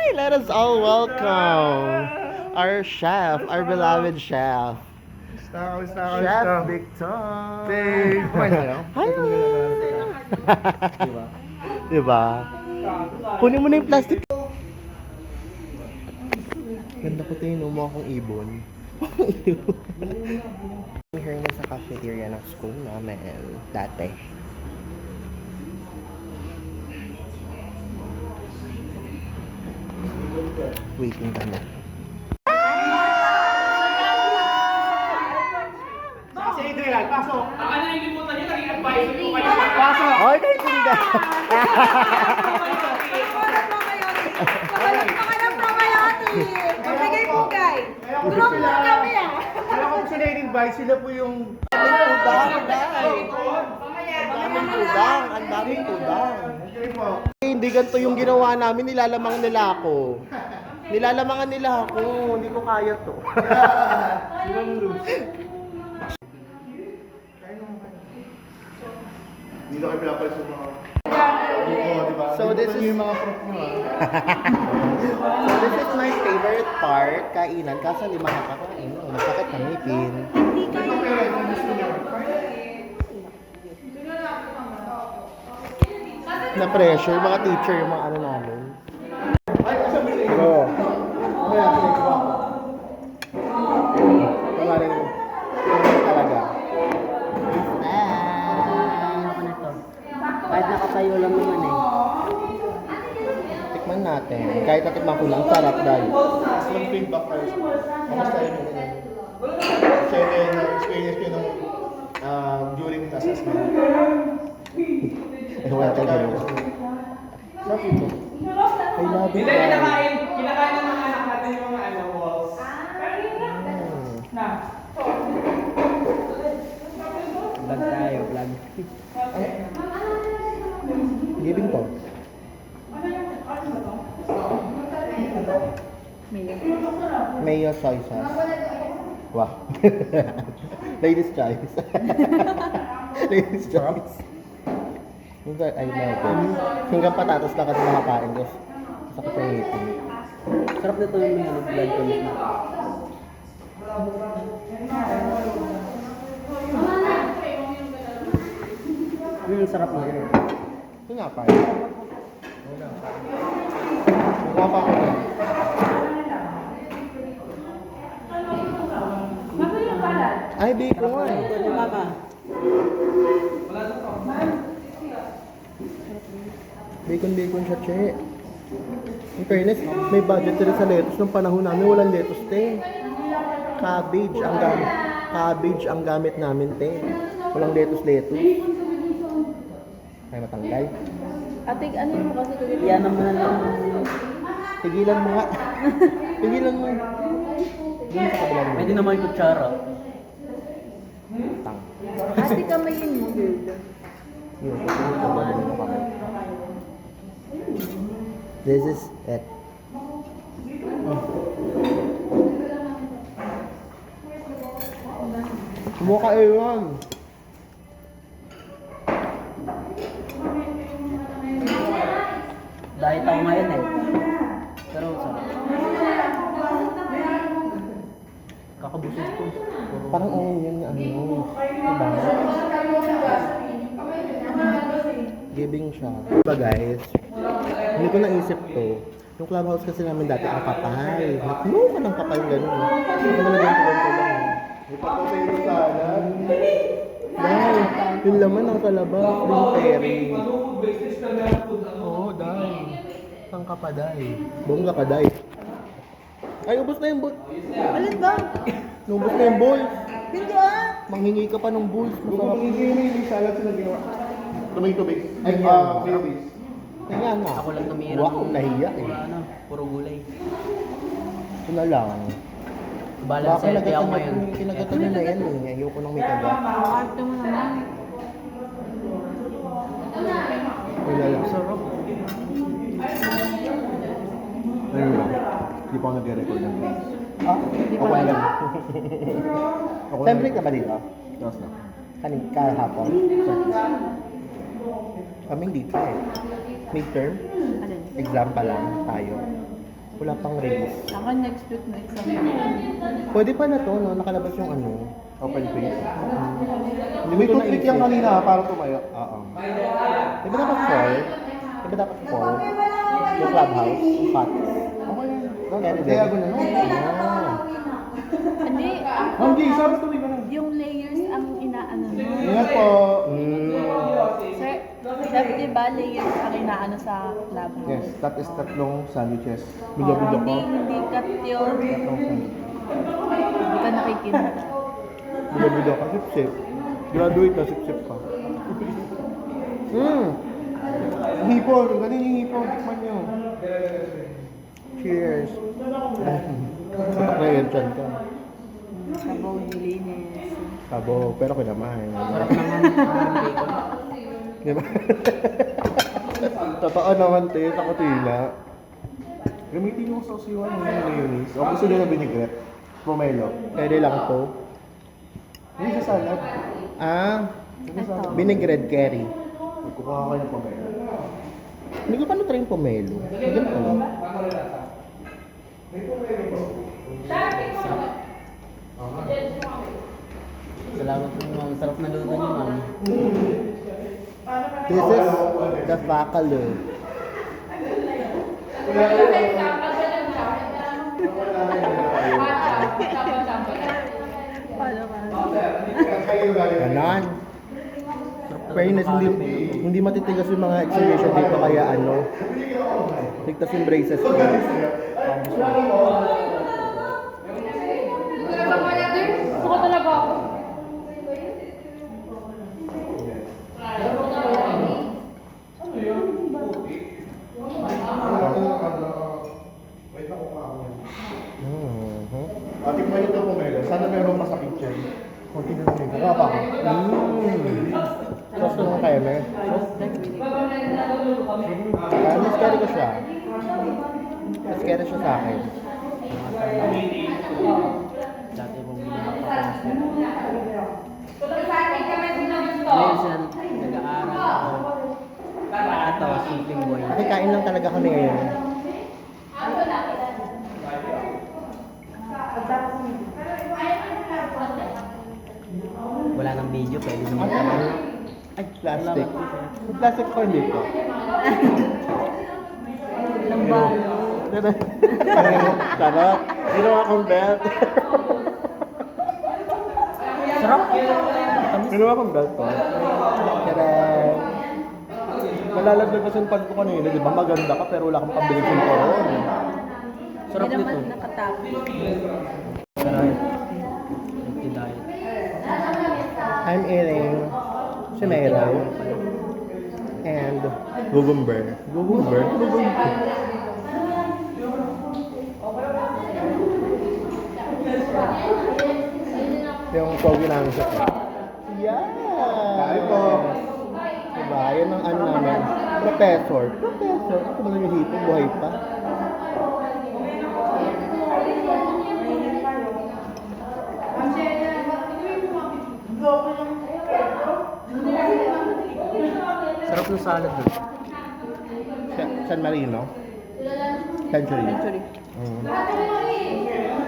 Hi! Let us all welcome our chef, our beloved chef. Kamusta, kamusta, Chef kamusta? Victor! Babe? Hi! Diba? diba? Kunin mo na yung plastic. Ganda ko tingin mo akong ibon. Here na sa cafeteria ng school namin dati. Waiting kami. Si Adrian, pasok! Ang ano yung limutan niyo, naging advisor ko kayo. Pasok! Po, guy. Tulong mo kami, ah. Alam ko sila in-invite, sila po yung... Ang tudang! Ang tudang, ang tudang. Sige po. Eh, Hindi ganito yung ginawa namin, nilalamang nila ako. Nilalamangan nila ako, hindi ko kaya to. Dito kayo pinapalis yung mga... So, this is- yung mga prop nyo, ah. So this is my favorite part, kainan. Kaso lima ka kakain, oh, masakit ng ngipin. Gusto nyo. Na pressure, mga teacher, yung mga ano namin. Nakatayo lang naman eh. Tikman natin. Kahit natikman ko lang, sarap dahil. Walang feedback kayo. Kamusta yun? Share kayo ng experience ko nung um, during the assessment. Eh, wala tayo. Sarap ito. I love it. Hindi, kinakain, kinakain ng natin yung mga ano, walls. Mm. Na. Vlog tayo, vlog. Giving to. Mayo soy sauce. Wow. Ladies choice. Ladies choice. Yung I love it. Hanggang patatas lang kasi makakain ko. Sakit yung ngipin. Sarap nito yung may ano, vlog ko. Hmm, sarap na. Ito nga pa. Mukha pa ako. Ay, bacon nga eh. Pwede ba ka? Bacon bacon siya, che. In fairness, may budget rin sa lettuce. Nung panahon namin, walang lettuce, te. Cabbage ang gamit. Cabbage ang gamit namin, te. Walang lettuce, lettuce. Ay, matanggal. Ating ano mo kasi kung Yan naman na lang. Tigilan mo nga. Tigilan mo. Doon sa kabilang mo. Pwede naman yung kutsara. Tang. Ate kamayin mo, girl. Yun, kabilang mo kamay. This is it. Mukha iwan. Dahil ako ngayon eh. Pero sarap. Kakabusog ko. Parang ano yun, ano, diba? Giving siya. Diba guys, hindi ko naisip to. Yung clubhouse kasi namin dati, ang kapal. Nakulo ka ng kapal gano'n. Hindi ko naman ganito-ganito lang. eh. Ipapapayro sana. Dahil, yung laman ng kalabas, yung peri. Oo, dahil. Ang kapaday. Bongga ka, dahil. Ay, ubos na yung bowl. Alin ba? Ubos na yung bowl. Hindi ah. Manghingi ka pa ng. Kung Masarap. magiging yung salad sila ginawa. Tubig-tubig. Ay, ah, mayonnaise. Kaya nga. Ako lang tumira. Wow, nahiya eh. Wala na. Puro gulay. Ito na lang. Balance Baka healthy ako ngayon. na, kinagatan na na yan eh. Ayoko nang may kagat. Arte mo naman. Ito na lang. Sarap. Ayun lang. Hindi pa ako nag-record ng games. Ah, Ako na lang. Siyempre ka ba dito? Tapos na. Kanin kahapon? Kaming dito eh. Midterm? Alin? Exam pa lang tayo. Wala pang release. Ako next week na exam. Pwede pa na to, no? Nakalabas yung ano, open face. Hindi May toothpick yan kanina ha, para tumayo. Oo. Di ba dapat four? Di ba dapat four? Yung clubhouse, yung cut. Okay. Kaya Kaya gano'n. no? Ah. Hindi, Hindi, sabi tuloy ka na. yung layers ang inaano mo. Ingat po. Mm. Sir, Chef, di ba layers ang inaano sa club house? Yes, that is tatlong sandwiches. Bilo-bilo ko. Hindi, hindi cut yun. Tatlong sandwiches. Hindi ka nakikinta. Bilo-bilo ka, sip-sip. Graduate na, sip-sip ka. Mm. Hipon, ganun yung hipon. Tikman nyo. Cheers. Sapak na yun, chan ka. Sabaw, nilinis. Sabo, pero kinamahin. Sarap naman ang bacon. Di ba? Totoo naman, te, sa kutila. Gamitin nyo sa usiwan yung mayonnaise. O gusto na vinaigrette. Pomelo. Pwede lang to. Hindi sa salad. Ah, Hindi sa salad. vinaigrette curry. Kukuha kayo ng pomelo. Hindi ko pa na-try yung pomelo. Ganun ka lang. Salamat po ma'am. Sarap na luto niyo ma'am. This is the ka? Ganon. Fairness, hindi, hindi matitigas yung mga exhibition dito kaya ano. Ligtas yung braces ko. Gusto ko talaga ako. Mhm. Ah, tikman nyo ito pomelo. Sana meron masakit dyan. Kunti na lang yun. Kaka pa ako. Mm. Sauce ng keme. Ah, mas carry ko siya. Mas carry siya sa akin. Dati pong ginagawa ko. Ngayon siya nag-aaral ako. Ito, simpleng boy. Nakikain lang talaga kami ngayon. Wala nang video, pwede naman kami. Ay, plastic. Yung plastic ko hindi ko. Lambalo. Sarap. Ginawa kong belt. Sarap! Ginawa kong belt ko. Kaya Nalalaglag kasi yung pag ko kanina, di ba? Maganda ka pero wala kang pambili ng koron. Sarap Hindi naman nito. nakatapos. Chimero and gugumber. Gugumber? Gugumber. Yung pogi namin sa Yeah! Kain po. Diba? Yan ang ano namin. Professor. Professor. Ito ba yung hipo? Buhay pa. Ng salad doon. Sa- San Marino. Century. Century. Mm.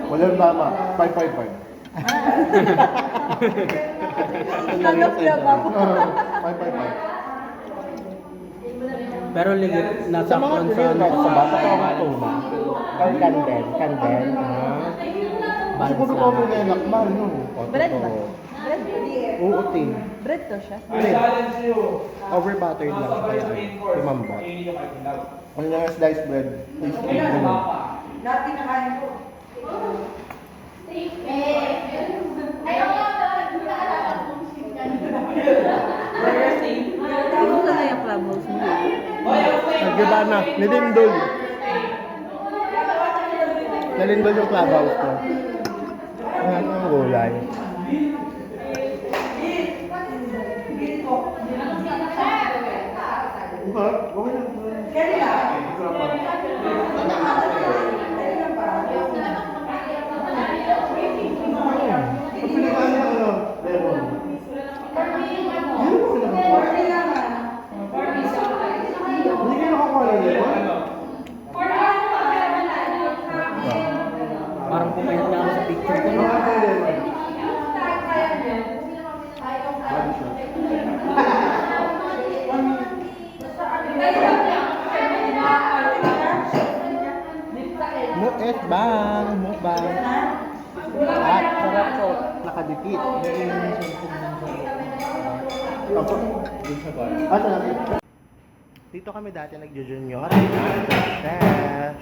Walang mama. 555. Hanap lang ako. 555. Pero legit, nasa Sa mga kung Pinoy, saan sa sa bata ka mga tuma. Kanden. Kanden. Ah. Kasi kung ko mo na mahal nun. O, Bread ba? Bread? Oo, te. Bread to siya. Bread. Over buttered lang siya kaya ano, lumambot. Kung yung sliced bread, is Kumusta na yung clubhouse mo? Nagdiba na. Nilindol. Nalindol yung clubhouse ko. Ang ang gulay. Okay lang. S bang, mukbang. At sarap po, nakadikit. Opo, dun sa bar. Ah, sarap. Dito kami dati nagjo-junior, chef.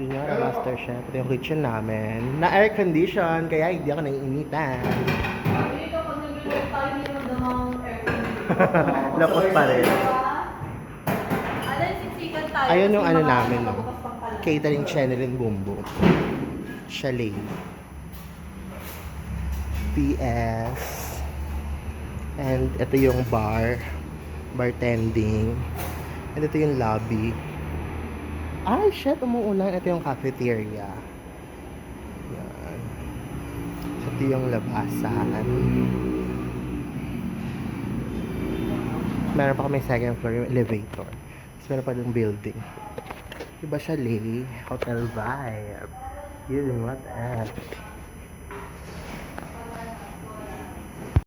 Junior master chef. Ito yung kitchen namin. Na air condition, kaya hindi ako naiinitan. Lapot pa rin. Ayun yung ano namin, no? Catering channel in Bumbo. Chalet. PS. And ito yung bar. Bartending. And ito yung lobby. Ay, shit, umuulan. Ito yung cafeteria. Yan. Ito yung labasan. Meron pa kami second floor yung elevator. Tapos meron pa yung building. Iba siya, Lay. Hotel vibe. Yun, what else?